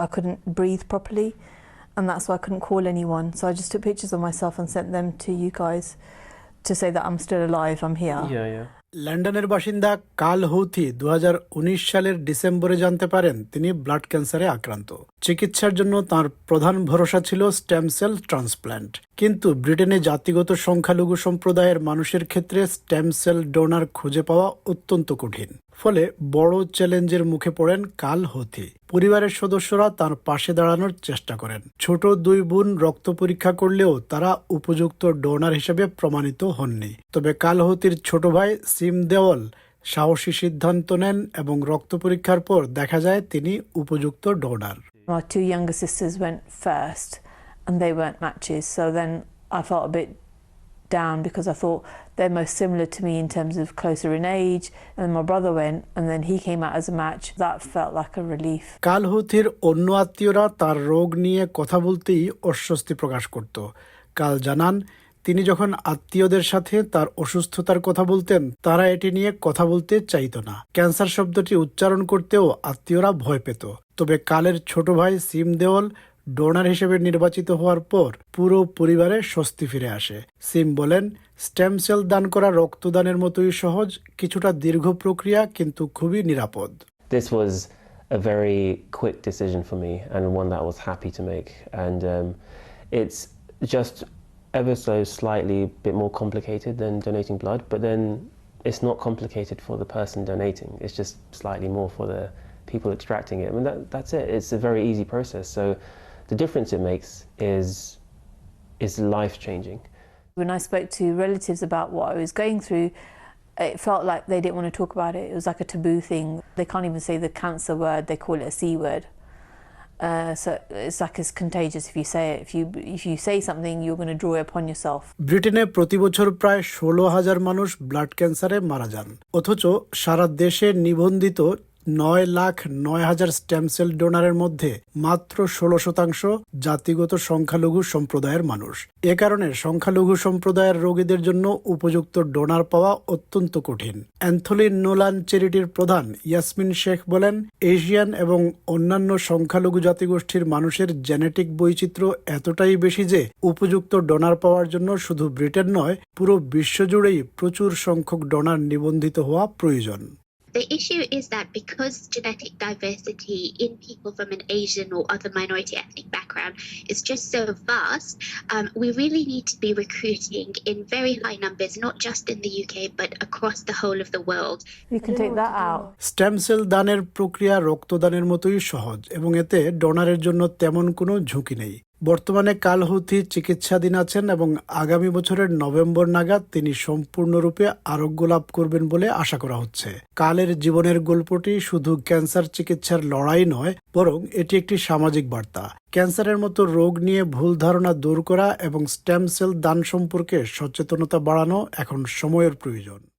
I couldn't breathe properly, and that's why I couldn't call anyone. So I just took pictures of myself and sent them to you guys to say that I'm still alive, I'm here. Yeah, yeah. লন্ডনের বাসিন্দা কাল হৌথি দু হাজার উনিশ সালের ডিসেম্বরে জানতে পারেন তিনি ব্লাড ক্যান্সারে আক্রান্ত চিকিৎসার জন্য তার প্রধান ভরসা ছিল স্টেম সেল ট্রান্সপ্ল্যান্ট কিন্তু ব্রিটেনে জাতিগত সংখ্যালঘু সম্প্রদায়ের মানুষের ক্ষেত্রে স্টেম সেল ডোনার খুঁজে পাওয়া অত্যন্ত কঠিন। ফলে বড় চ্যালেঞ্জের মুখে পড়েন কাল হথি পরিবারের সদস্যরা তার পাশে দাঁড়ানোর চেষ্টা করেন। ছোট দুই বোন রক্ত পরীক্ষা করলেও তারা উপযুক্ত ডোনার হিসেবে প্রমাণিত হননি। তবে কাল হতির ছোট ভাই সিম দেওয়াল সাহসী সিদ্ধান্ত নেন এবং রক্ত পরীক্ষার পর দেখা যায় তিনি উপযুক্ত donor. Two younger sisters went first, and they weren't matches. So then I felt a bit down because I thought they're most similar to me in terms of closer in age. And then my brother went, and then he came out as a match. That felt like a relief. কাল হথির অন্য আত্মীয়রা তার রোগ নিয়ে কথা বলতেই অস্বস্তি প্রকাশ করত কাল জানান তিনি যখন আত্মীয়দের সাথে তার অসুস্থতার কথা বলতেন তারা এটি নিয়ে কথা বলতে চাইতো না ক্যান্সার শব্দটি উচ্চারণ করতেও আত্মীয়রা ভয় পেত তবে কালের ছোট ভাই সিম দেওয়াল ডোনার হিসেবে নির্বাচিত হওয়ার পর পুরো পরিবারে স্বস্তি ফিরে আসে সিম বলেন স্টেম সেল দান করা রক্তদানের মতোই সহজ কিছুটা দীর্ঘ প্রক্রিয়া কিন্তু খুবই নিরাপদ This was a very quick decision for me and one that I was happy to make. And um, it's just ever so slightly bit more complicated than donating blood, but then it's not complicated for the person donating. It's just slightly more for the people extracting it. I mean, that, that's it. It's a very easy process. So the difference it makes is is life changing. When I spoke to relatives about what I was going through, it felt like they didn't want to talk about it. It was like a taboo thing. They can't even say the cancer word; they call it a c word. Uh, so it's like it's contagious if you say it. If you if you say something, you're going to draw it upon yourself. ব্রিটেনে প্রতি বছর প্রায় ষোলো হাজার মানুষ blood ক্যান্সারে মারা যান অথচ সারা দেশে নিবন্ধিত নয় লাখ নয় হাজার স্টেম সেল ডোনারের মধ্যে মাত্র ষোলো শতাংশ জাতিগত সংখ্যালঘু সম্প্রদায়ের মানুষ। এ কারণে সংখ্যালঘু সম্প্রদায়ের রোগীদের জন্য উপযুক্ত ডোনার পাওয়া অত্যন্ত কঠিন। অ্যান্থলি নোলান চ্যারিটির প্রধান ইয়াসমিন শেখ বলেন, এশিয়ান এবং অন্যান্য সংখ্যালঘু জাতিগোষ্ঠীর মানুষের জেনেটিক বৈচিত্র্য এতটাই বেশি যে উপযুক্ত ডোনার পাওয়ার জন্য শুধু ব্রিটেন নয়, পুরো বিশ্বজুড়েই প্রচুর সংখ্যক ডোনার নিবন্ধিত হওয়া প্রয়োজন। The issue is that because genetic diversity in people from an Asian or other minority ethnic background is just so vast, um, we really need to be recruiting in very high numbers, not just in the UK, but across the whole of the world. You can take that out. Stem cell দানের প্রক্রিয়া রক্তদানের মতোই সহজ এবং এতে ডোনারের জন্য তেমন কোনো ঝুঁকি নেই বর্তমানে কালহুথি চিকিৎসাধীন আছেন এবং আগামী বছরের নভেম্বর নাগাদ তিনি সম্পূর্ণরূপে আরোগ্য লাভ করবেন বলে আশা করা হচ্ছে। কালের জীবনের গল্পটি শুধু ক্যান্সার চিকিৎসার লড়াই নয়, বরং এটি একটি সামাজিক বার্তা। ক্যান্সারের মতো রোগ নিয়ে ভুল ধারণা দূর করা এবং স্টেম সেল দান সম্পর্কে সচেতনতা বাড়ানো এখন সময়ের প্রয়োজন।